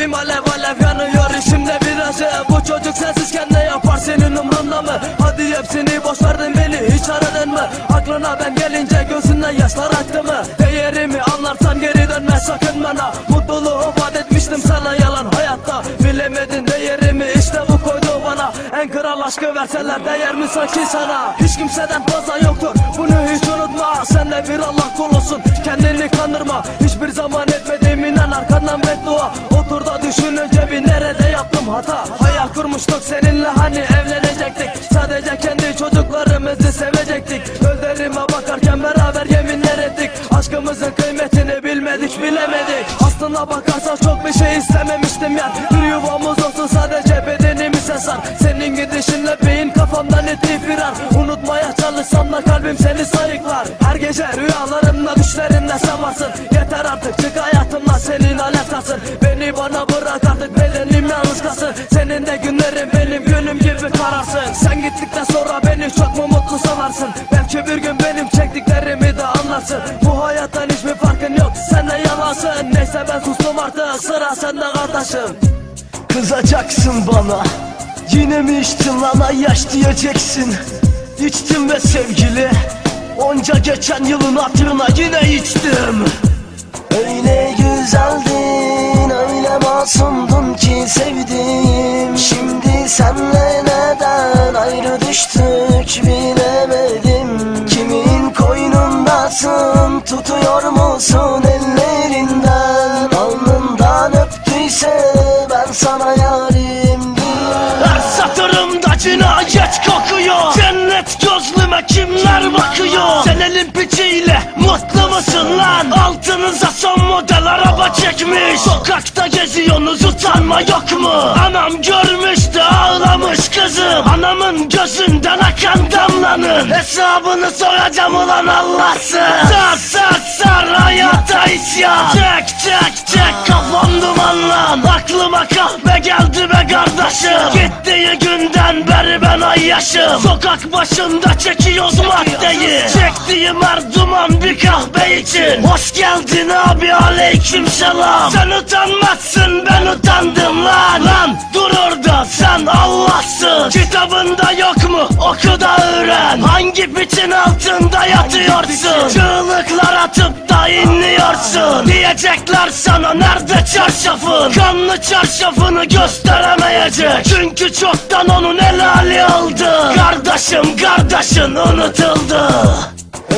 Kalbim alev alev yanıyor içimde virajı Bu çocuk sensizken ne yapar senin umrunda mı? Hadi hepsini boş beni hiç aradın mı? Aklına ben gelince gözünden yaşlar aktı mı? Değerimi anlarsan geri dönme sakın bana Mutluluğu vaat etmiştim sana yalan hayatta Bilemedin değerimi işte bu koydu bana En kral aşkı verseler değer mi sanki sana? Hiç kimseden fazla yoktur bunu hiç unutma Sen de bir Allah kulusun kendini kandırma Hiçbir zaman etmediğim inan arkandan beddua düşününce bir nerede yaptım hata? Hayal kurmuştuk seninle hani evlenecektik. Sadece kendi çocuklarımızı sevecektik. Gözlerime bakarken beraber yeminler ettik. Aşkımızın kıymetini bilmedik bilemedik. Aslına bakarsan çok bir şey istememiştim ya. Bir yuvamız olsun sadece bedenimi sesar Senin gidişinle beyin kafamdan eti firar. Unutmaya çalışsam da kalbim seni sayıklar. Her gece rüyalarımda düşlerimde sen varsın Yeter artık çık hayatımdan senin alakasın bana bırak artık bedenim yalnız kalsın. Senin de günlerin benim günüm gibi kararsın Sen gittikten sonra beni çok mu mutlu sanarsın? Belki bir gün benim çektiklerimi de anlarsın. Bu hayattan hiçbir farkın yok sen de yalansın. Neyse ben sustum artık sıra sende kardeşim. Kızacaksın bana Yine mi içtin lan yaş diyeceksin? İçtim ve sevgili Onca geçen yılın hatırına yine içtim düştük bilemedim. Kimin koynundasın tutuyor musun ellerinden? Alnından öptüyse ben sana yarim Her satırımda cinayet kokuyor. Cennet gözlüme kimler bakıyor? Sen elin piçiyle mutlu musun lan? Altınıza son model araba çekmiş. Sokakta geziyorsunuz utanma yok mu? Anam görmüş de ağlamış kızım Anamın gözünden akan damlanın Hesabını soracağım ulan Allah'sın. Sar sar sar hayata isyan. Çek çek çek kafam dumanlan Aklıma kahve geldi be kardeşim. Gittiği günden beri ben ay yaşım. Sokak başında çekiyoruz maddeyi. Çektiğim her duman bir kahve için. Hoş geldin abi aleyküm selam Sen utanmazsın ben utandım lan. Lan dur sen Allah'sın. Kitabında yok mu? Oku da öğren. Hangi biçin altında yatıyorsun? Çığlıklar atıp da inliyorsun. Diyecekler sana nerede çarşafın? Kanlı çarşafını gösteremeyecek. Çünkü çoktan onun helali oldu. Kardeşim kardeşin unutuldu.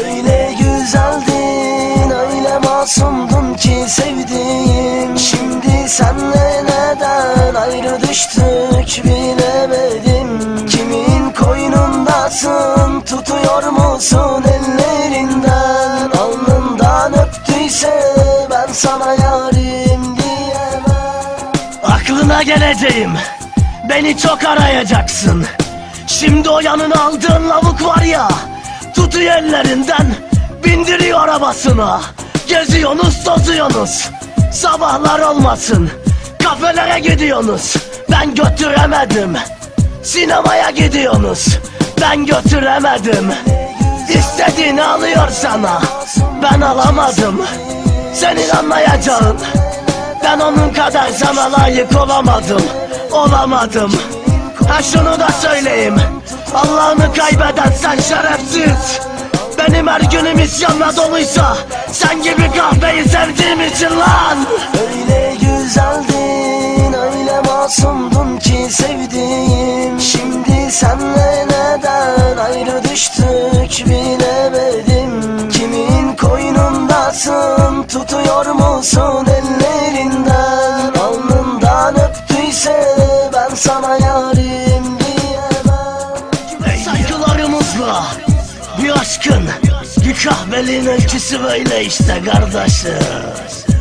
Öyle güzeldin öyle masumdun ki sevdim musun ellerinden Alnından öptüyse ben sana yarim diyemem. Aklına geleceğim. Beni çok arayacaksın. Şimdi o yanına aldığın lavuk var ya Tutuyor ellerinden Bindiriyor arabasına. Geziyorsunuz tozuyorsunuz. Sabahlar olmasın Kafelere gidiyorsunuz. Ben götüremedim. Sinemaya gidiyorsunuz. Ben götüremedim İstediğini alıyor sana. Ben alamadım. Senin anlayacağın. Ben onun kadar sana layık olamadım. Olamadım. Ha şunu da söyleyeyim. Allah'ını kaybeden sen şerefsiz. Benim her günüm isyanla doluysa Sen gibi kahveyi sevdiğim için lan. Öyle güzeldin öyle masumdun ki sevdim koynundasın tutuyor musun ellerinden? Alnından öptüyse ben sana yarim diyemem. Saygılarımızla bir aşkın bir kahveliğin ölçüsü böyle işte kardeşim